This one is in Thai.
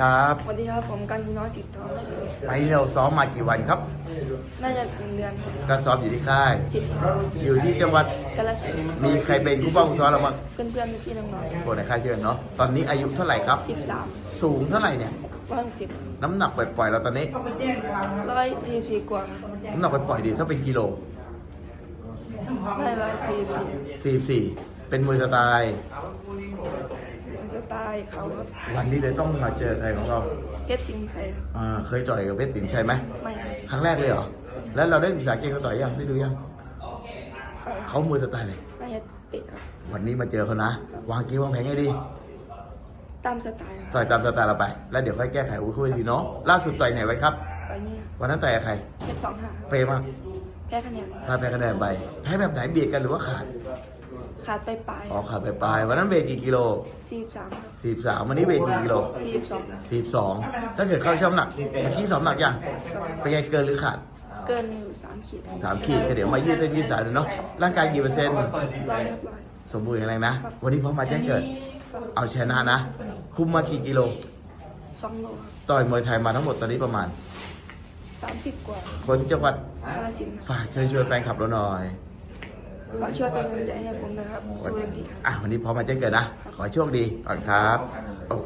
ครับสวัสดีครับผมกันพี่น้อยสิทธิ์ทองไฟล์เราซ้อมมากี่วันครับ น่าจะถึงเดือนครับก็ซ้อมอยู่ที่ค่าย สิทธิ์ทองอยู่ที่จังหวัด กาลสินธุ์มีใครเป็นผู้ป้องซ้อมเราบ้างเพื่อนเพื่อนๆพี่ๆน้องคนในค่ายเชิญเนาะ ตอนนี้อายุเท่าไหร่ครับ ๆสิบสามสูงเท่าไหร่เนี่ยว่างสิบน้ำหนักปล่อยๆเราตอนนี้ ร้อยสี่สี่กว่าครับน้ำหนักปล่อยๆดีถ้าเป็นกิโลไม่ร้อยสี่สี่44 เป็นมวยสไตล์ มันจะตายเขาครับวันนี้เลยต้องมาเจอใครของเราเพชรสิงห์ใส่ครับอ่าเคยต่อยกับเพชรสินชัยไหมไม่ครับครั้งแรกเลยเหรอ แล้วเราได้ศึกษาเกมเขาต่อยยังได้ดูยัง ก็เขามวยสไตล์เลยน่าจะเตะครับวันนี้มาเจอเขานะ วางกิ้ววางแผงให้ดี ตามสไตล์ครับต่อยตามสไตล์เราไป แล้วเดี๋ยวค่อยแก้ไขอุ้ยคุยดีเนาะ ล่าสุดต่อยไหนไว้ครับ ไปนี่วันนั้นต่อยกับใคร เพชรสองหาเปรมากแพ้คะแนนพาแพ้คะแนนไปแพ้แบบไหนเบียดกันหรือว่าขาด ขาดไปปลายอ๋อขาดไปปลายวันนั้นเวทกี่กิโลสี่สามสี่สามวันนี้เวทกี่กิโลสี่สองสี่สองถ้าเกิดเข้าช่ำหนักเมื่อกี้สอบหนักยังเป็นไงเกินหรือขาดเกินอยู่สามขีดสามขีดก็เดี๋ยวมายืดเส้นยืดสายเลยเนาะร่างกายกี่เปอร์เซ็นต์ร้อยร้อยสมบูรณ์แข็งแรงนะ วันนี้พร้อมมาแจ้งเกิด เอาชนะนะ คุมมากี่กิโลสองโลครับต่อยมวยไทยมาทั้งหมดตอนนี้ประมาณสามสิบกว่าคนจังหวัดกาลสินธุ์ครับฝากเชิญชวนแฟนคลับเราหน่อย ขอช่วยเป็นกำลังใจให้ผมนะครับสู้เต็มที่ครับอะวันนี้พร้อมมาแจ้งเกิดนะ ขอให้โชคดีก่อนครับโอเค